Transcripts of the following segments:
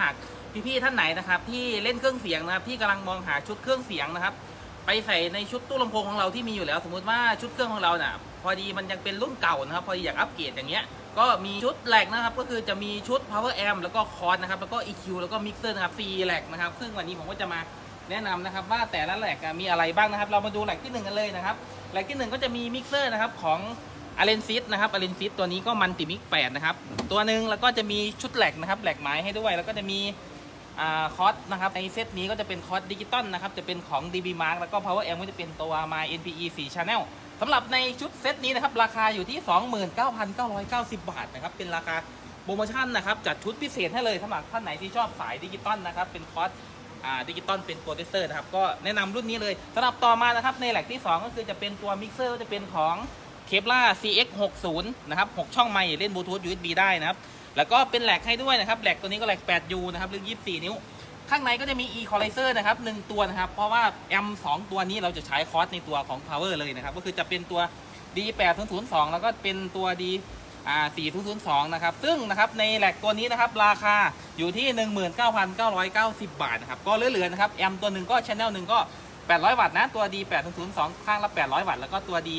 หากพี่ๆท่านไหนนะครับ ที่เล่นเครื่องเสียงนะครับ ที่กำลังมองหาชุดเครื่องเสียงนะครับ ไปใส่ในชุดตู้ลำโพงของเราที่มีอยู่แล้ว สมมุติว่าชุดเครื่องของเราเนี่ยพอดีมันยังเป็นรุ่นเก่านะครับ พอดีอยากอัปเกรดอย่างเงี้ยก็มีชุดแหลกนะครับ ก็คือจะมีชุด power amp แล้วก็คอร์ดนะครับ แล้วก็ EQ แล้วก็มิกเซอร์นะครับฟรีแหลกนะครับ ซึ่งวันนี้ผมก็จะมาแนะนำนะครับว่าแต่ละแหลกมีอะไรบ้างนะครับ เรามาดูแหลกที่หนึ่งกันเลยนะครับแหลกที่หนึ่งก็จะมีมิกเซอร์นะครับของ อาเลนซิสนะครับอาเลนซิสตัวนี้ก็มันติมิก8นะครับตัวหนึ่งแล้วก็จะมีชุดแหลกนะครับแหลกไม้ให้ด้วย แล้วก็จะมีอ่าคอสนะครับในเซตนี้ก็จะเป็นคอสดิจิตอลนะครับจะเป็นของ DB Mark แล้วก็ Power M ก็จะเป็นตัว My NPE 4 Channel สำหรับในชุดเซตนี้นะครับราคาอยู่ที่ 29,990 บาทนะครับเป็นราคาโปรโมชั่นนะครับจัดชุดพิเศษให้เลยสำหรับท่านไหนที่ชอบสายดิจิตอลนะครับเป็นคอสดิจิตอลเป็นโปรเซสเซอร์นะครับก็แนะนำรุ่นนี้เลยสำหรับต่อมานะครับในแหลกที่ 2 ก็คือจะเป็นตัวมิกเซอร์ก็จะเป็นของ เคปล่า CX 60นะครับ6ช่องไมค์เล่นบลูทูธ USB ได้นะครับ แล้วก็เป็นแหลกให้ด้วยนะครับแหลกตัวนี้ก็แหลก 8U นะครับหรือ 24 นิ้ว ข้างในก็จะมี equalizer นะครับหนึ่งตัวนะครับ เพราะว่าแอมสองตัวนี้เราจะใช้คอร์สในตัวของ power เลยนะครับ ก็คือจะเป็นตัว D8002 แล้วก็เป็นตัว D อ่า4002 นะครับ ซึ่งนะครับในแหลกตัวนี้นะครับ ราคาอยู่ที่ 19,990 บาทนะครับ ก็เหลือๆนะครับ แอมตัวหนึ่งก็ชแนลหนึ่งก็ 800 วัตต์นะ ตัว D8002 ข้างละ 800 วัตต์ แล้วก็ตัว D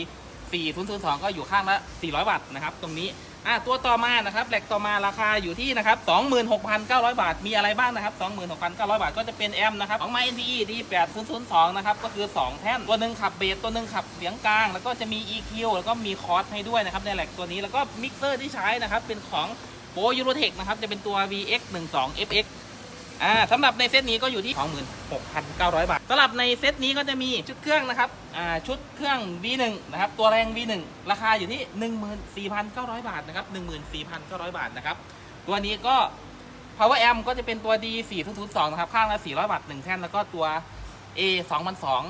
4002 ก็อยู่ข้างละ 400 วัตต์นะครับ ตรงนี้ อะตัวต่อมานะครับแหลกต่อมาราคาอยู่ที่นะครับ 26,900 บาท มีอะไรบ้างนะครับ 26,900 บาทก็จะเป็นแอมนะครับของ My NPE D8002 นะครับ ก็คือ 2 แท่น ตัวหนึ่งขับเบส ตัวหนึ่งขับเสียงกลาง แล้วก็จะมี EQ แล้วก็มีคอร์สให้ด้วยนะครับในแหลกตัวนี้ แล้วก็มิกเซอร์ที่ใช้นะครับเป็นของโปรยูโรเทคนะครับ จะเป็นตัว VX12FX อ่าสำหรับในเซตนี้ก็อยู่ที่ 26,900 บาทสำหรับในเซตนี้ก็จะมีชุดเครื่องนะครับอ่าชุดเครื่อง V1 นะครับ ตัวแรง V1 ราคาอยู่ที่ 14,900 บาทนะครับ 14,900 บาทนะครับ ตัวนี้ก็ Power Amp ก็จะเป็นตัว D 4002นะครับ ข้างละ 400วัตต์1แท่น แล้วก็ตัว A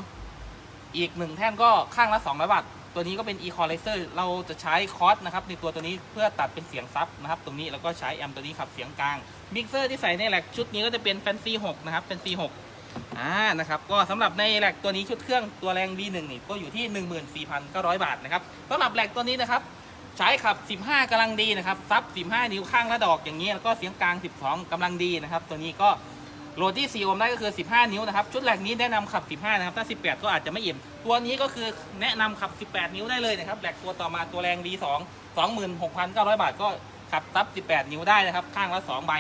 2002อีก 1 แท่นก็ข้างละ 200วัตต์ ตัวนี้ก็เป็น Equalizer เราจะใช้คอร์สนะครับในตัวตัวนี้เพื่อตัดเป็นเสียงซับนะครับ ตรงนี้แล้วก็ใช้แอมตัวนี้ขับเสียงกลางมิกเซอร์ที่ใส่ในแหลกชุดนี้ก็จะเป็น Fancy 6นะครับ Fancy 6อ่านะครับก็สำหรับในแหลกตัวนี้ชุดเครื่องตัวแรง V1 นี่ก็อยู่ที่ 14,900 บาทนะครับสำหรับแหลกตัวนี้นะครับใช้ขับ 15กำลังดีนะครับซับ 15 นิ้วข้างละดอกอย่างนี้แล้วก็เสียงกลาง 12กำลังดีนะครับ ตัวนี้ก็โหลดที่4โอห์มได้ก็คือ 15 นิ้วนะครับ ชุดแหลกนี้แนะนำขับ 15 นะครับ ถ้า 18 ก็อาจจะไม่อิ่ม ตัวนี้ก็คือแนะนำขับ 18 นิ้วได้เลยนะครับแหลกตัวต่อมาตัวแรง D2 26,900 บาทก็ขับซับ 18 นิ้วได้นะครับ ข้างละ 2 ใบ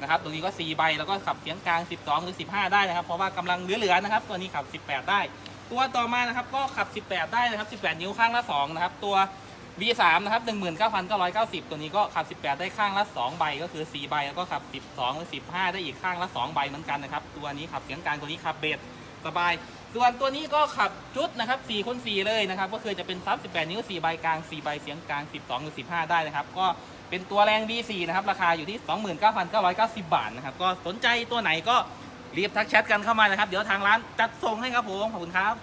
นะครับตัวนี้ก็ 4 ใบ แล้วก็ขับเสียงกลาง 12 หรือ 15 ได้นะครับ เพราะว่ากำลังเหลือๆนะครับ ตัวนี้ขับ 18 ได้ ตัวต่อมานะครับก็ขับ 18 ได้นะครับ 18 นิ้วข้างละ 2 นะครับ ตัว V3 นะครับ 19,990 ตัวนี้ก็ขับ 18 ได้ข้างละ 2 ใบ ก็คือ 4 ใบ แล้วก็ขับ 12 หรือ 15 ได้อีกข้างละ 2 ใบเหมือนกันนะครับ ตัวนี้ขับเสียงกลาง ตัวนี้ขับเบส สบาย ส่วนตัวนี้ก็ขับชุดนะครับ4คูณ4เลยนะครับ ก็คือจะเป็นซับ 18 นิ้ว 4 ใบกลาง 4 ใบเสียงกลาง 12หรือ15 ได้นะครับ ก็เป็นตัวแรง V4 นะครับ ราคาอยู่ที่ 29,990 บาทนะครับ ก็สนใจตัวไหนก็รีบทักแชทกันเข้ามานะครับ เดี๋ยวทางร้านจัดส่งให้ครับผม ขอบคุณครับ